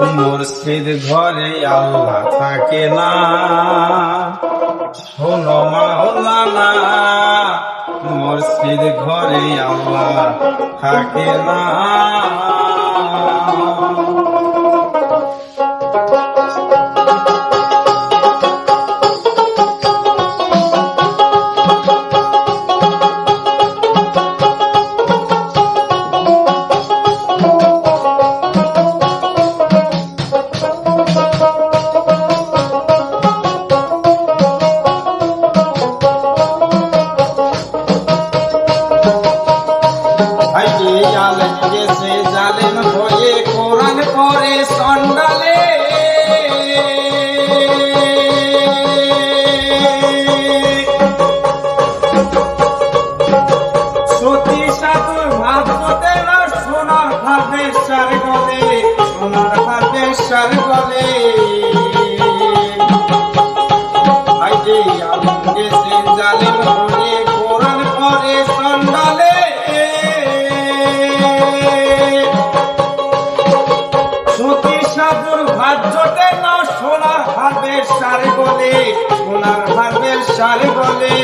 মুর্শিদ ঘরে আল্লাহ থাকে না। শোনো মাওলানা মুর্শিদ ঘরে আল্লাহ থাকে না। বলে,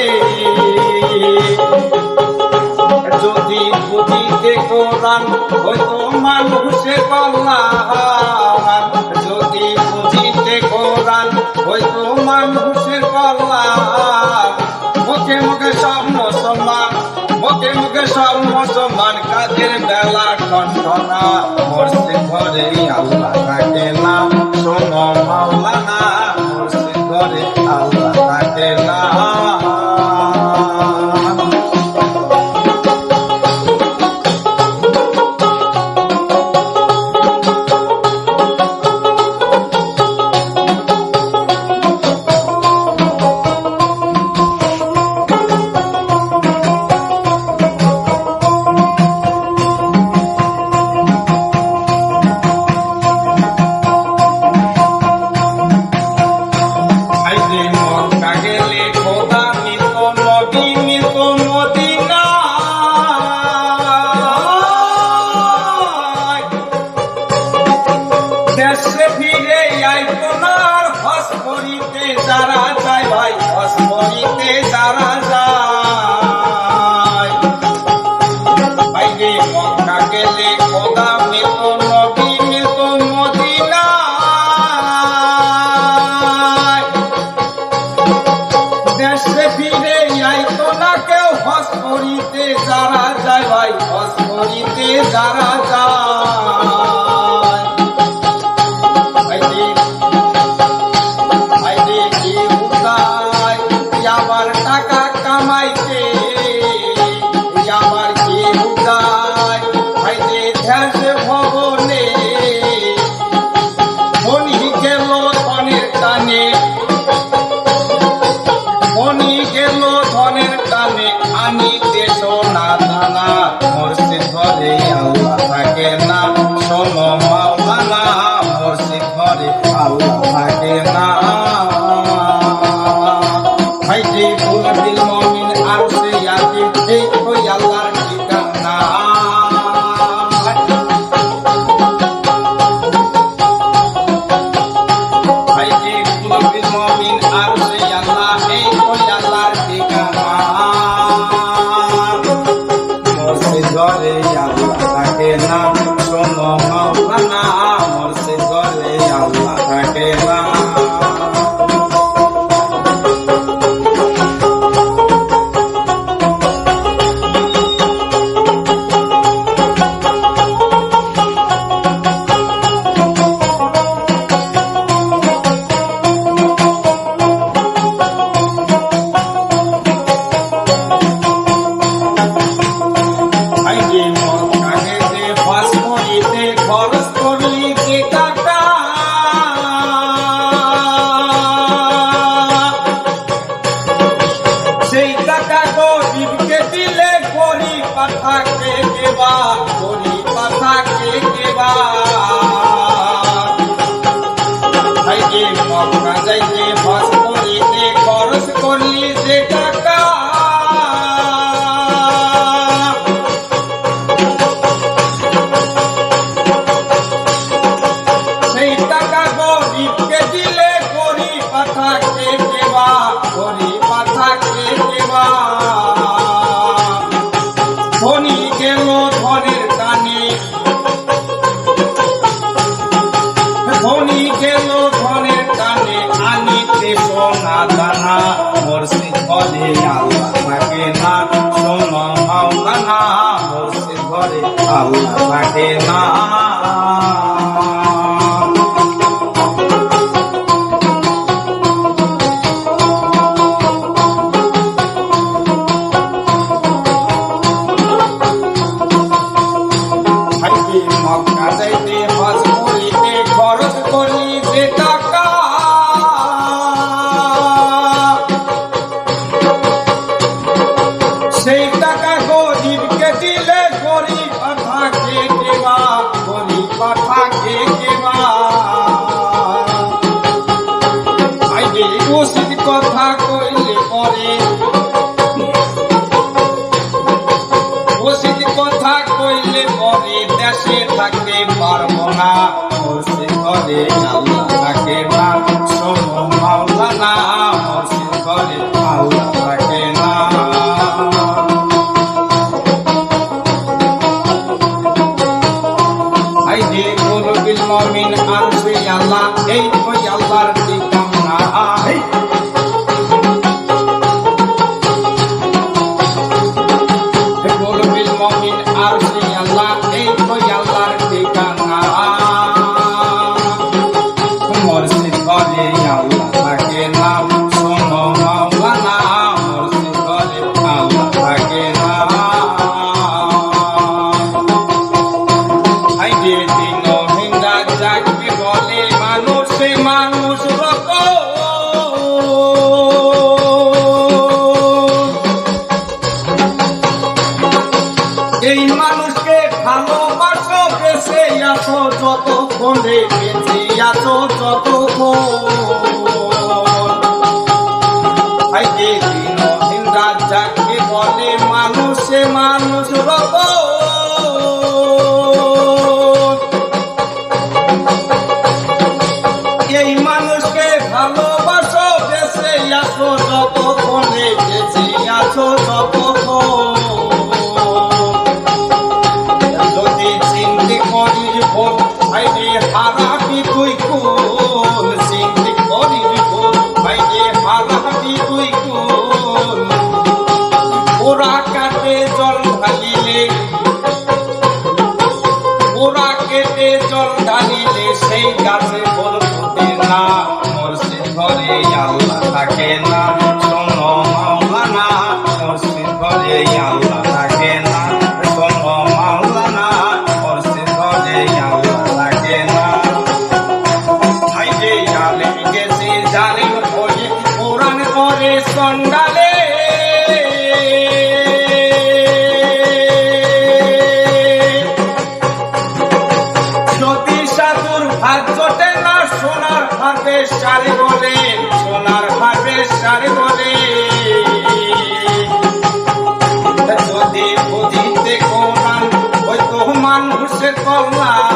যদি বুঝিতে কোরআন হয়তো মানুষের কল্যাণ। যদি বুঝিতে কোরআন হয়তো মানুষের কল্যাণ। মুখে মুখে সব মুসলমান, মুখে মুখে সব মুসলমান, কাজের বেলা কণ্ঠনা মরছে ঘরে, আল্লাহ থাকে না ডাকেলে খোদা মিলন খরচ করলি যে টাকা সেই টাকা গরিবকে দিলে গরিব পাঠাকে দেবা। গরিব পাঠাকে দেবা যাইতে আমাকে না শোনো মাওলানা বসে মক্কা যাইতে হজ Come on. এই মানুষকে ভালোবাসো বেঁচে আছো যতক্ষণ রে বেঁচে আছো যতক্ষণ। বলে মানুষে মানুষ আল্লাহ থাকে না। যদি বুঝিতে কোরআন হয়তো মানুষের কল্যাণ।